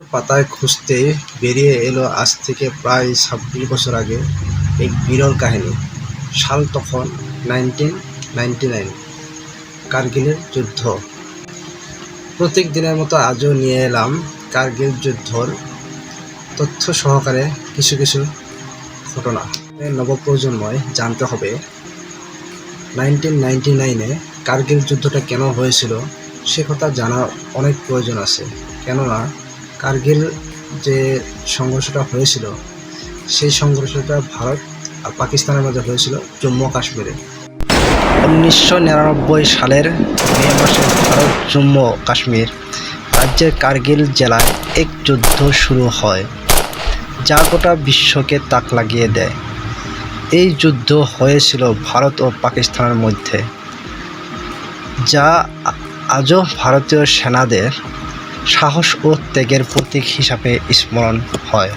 পাতায় খুঁজতে বেরিয়ে এলো আজ থেকে প্রায় ছাব্বিশ বছর আগে এক বিরল কাহিনী। সাল তখন নাইনটিন নাইনটি নাইন কার্গিলের যুদ্ধ। প্রত্যেক দিনের মতো আজও নিয়ে এলাম কার্গিল যুদ্ধর তথ্য সহকারে কিছু কিছু ঘটনা। নবপ্রজন্ময় জানতে হবে নাইনটিন নাইনটি নাইনে কার্গিল যুদ্ধটা কেন হয়েছিল সে কথা জানার অনেক প্রয়োজন আছে। কেননা কার্গিল যে সংঘর্ষটা হয়েছিল, সেই সংঘর্ষটা ভারত আর পাকিস্তানের মধ্যে হয়েছিল জম্মু কাশ্মীরে। উনিশশো নিরানব্বই সালের মে মাসে ভারত জম্মু কাশ্মীর রাজ্যের কার্গিল জেলায় এক যুদ্ধ শুরু হয়, যা গোটা বিশ্বকে তাক লাগিয়ে দেয়। এই যুদ্ধ হয়েছিল ভারত ও পাকিস্তানের মধ্যে, যা আজও ভারতীয় সেনাদের সাহস ও ত্যাগের প্রতীক হিসাবে স্মরণ হয়।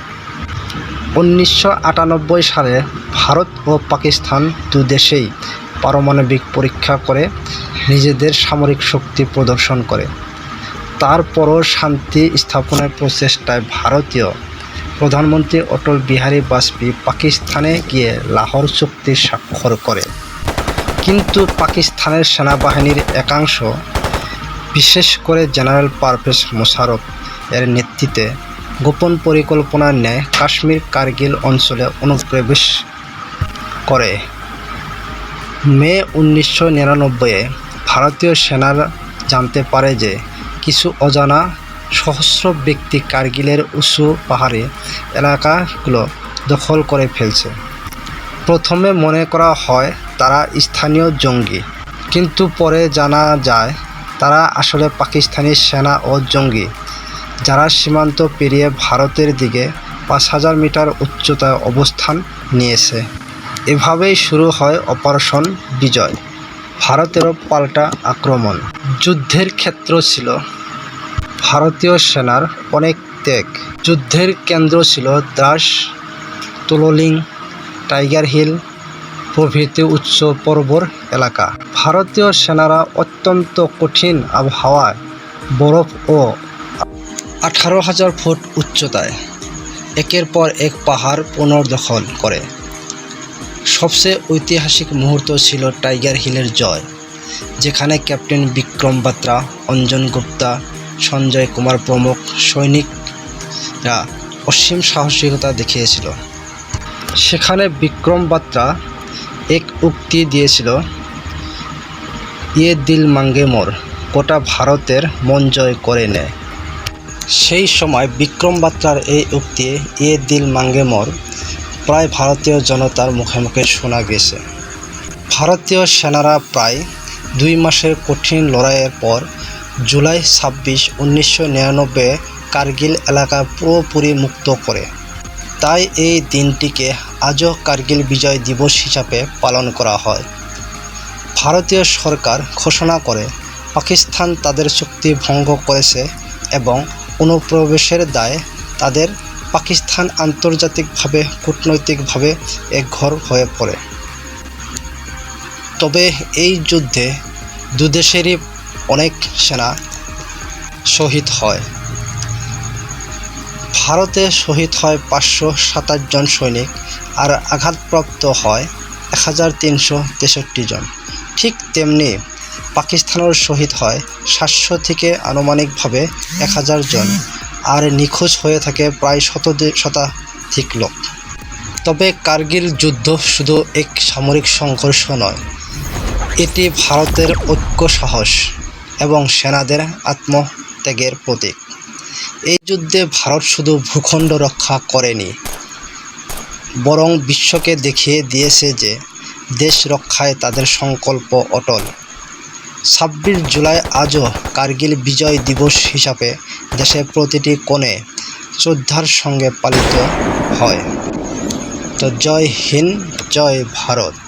উনিশশো আটানব্বই সালে ভারত ও পাকিস্তান দু দেশেই পারমাণবিক পরীক্ষা করে নিজেদের সামরিক শক্তি প্রদর্শন করে। তারপরও শান্তি স্থাপনের প্রচেষ্টায় ভারতীয় প্রধানমন্ত্রী অটল বিহারী বাজপেয়ী পাকিস্তানে গিয়ে লাহোর চুক্তি স্বাক্ষর করে। কিন্তু পাকিস্তানের সেনাবাহিনীর একাংশ বিশেষ করে জেনারেল পারভেজ মোশারফ এর নেতৃত্বে গোপন পরিকল্পনা নেয় কাশ্মীর কার্গিল অঞ্চলে অনুপ্রবেশ করে। মে উনিশশো নিরানব্বইয়ে ভারতীয় সেনারা জানতে পারে যে কিছু অজানা সহস্র ব্যক্তি কার্গিলের উঁচু পাহাড়ি এলাকাগুলো দখল করে ফেলছে। প্রথমে মনে করা হয় তারা স্থানীয় জঙ্গি, কিন্তু পরে জানা যায় তারা আসলে পাকিস্তানি সেনা ও জঙ্গি, যারা সীমান্ত পেরিয়ে ভারতের দিকে পাঁচ হাজার মিটার উচ্চতায় অবস্থান নিয়েছে। এভাবেই শুরু হয় অপারেশন বিজয়, ভারতেরও পাল্টা আক্রমণ। যুদ্ধের ক্ষেত্র ছিল ভারতীয় সেনার অনেক ত্যাগ। যুদ্ধের কেন্দ্র ছিল দ্রাস তুললিং, টাইগার হিল প্রভৃতি উচ্চ পর্বর এলাকা। ভারতীয় সেনারা অত্যন্ত কঠিন আবহাওয়ায় বরফ ও আঠারো হাজার ফুট উচ্চতায় একের পর এক পাহাড় পুনর্দখল করে। সবচেয়ে ঐতিহাসিক মুহূর্ত ছিল টাইগার হিলের জয়, যেখানে ক্যাপ্টেন বিক্রম বাত্রা, অঞ্জন গুপ্তা, সঞ্জয় কুমার প্রমুখ সৈনিকরা অসীম সাহসিকতা দেখিয়েছিল। সেখানে বিক্রম বাত্রা এক উক্তি দিয়েছিল ইয়ে দিল মাঙ্গে মোর, গোটা ভারতের মন জয় করে নেয় সেই সময় বিক্রম বাত্রার এই উক্তি ইয়ে দিল মাঙ্গে মোর, প্রায় ভারতীয় জনতার মুখে মুখে শোনা গেছে। ভারতীয় সেনারা প্রায় দুই মাসের কঠিন লড়াইয়ের পর জুলাই ছাব্বিশ উনিশশো নিরানব্বই কার্গিল এলাকা পুরোপুরি মুক্ত করে। তাই এই দিনটিকে আজও কার্গিল বিজয় দিবস হিসাবে পালন করা হয়। ভারতীয় সরকার ঘোষণা করে, পাকিস্তান তাদের চুক্তি ভঙ্গ করেছে এবং অনুপ্রবেশের দায়ে তাদের পাকিস্তান আন্তর্জাতিকভাবে, কূটনৈতিকভাবে একঘর হয়ে পড়ে। তবে এই যুদ্ধে দুদেশেরই অনেক সেনা শহীদ হয়। ভারতে শহীদ হয় পাঁচশো সাতাশ জন সৈনিক আর আঘাতপ্রাপ্ত হয় এক হাজার তিনশো তেষট্টি জন। ঠিক তেমনি পাকিস্তানের শহীদ হয় সাতশো থেকে আনুমানিকভাবে এক হাজার জন আর নিখোঁজ হয়ে থাকে প্রায় শত শতাধিক লোক। তবে কার্গিল যুদ্ধ শুধু এক সামরিক সংঘর্ষ নয়, এটি ভারতের ঐক্য সাহস এবং সেনাদের আত্মত্যাগের প্রতীক। এই যুদ্ধে ভারত শুধু ভূখণ্ড রক্ষা করেনি, বরং বিশ্বকে দেখিয়ে দিয়েছে যে দেশ রক্ষায় তাদের সংকল্প অটল। ছাব্বিশ জুলাই আজও কার্গিল বিজয় দিবস হিসাবে দেশের প্রতিটি কোণে শ্রদ্ধার সঙ্গে পালিত হয়। তো জয় হিন্দ, জয় ভারত।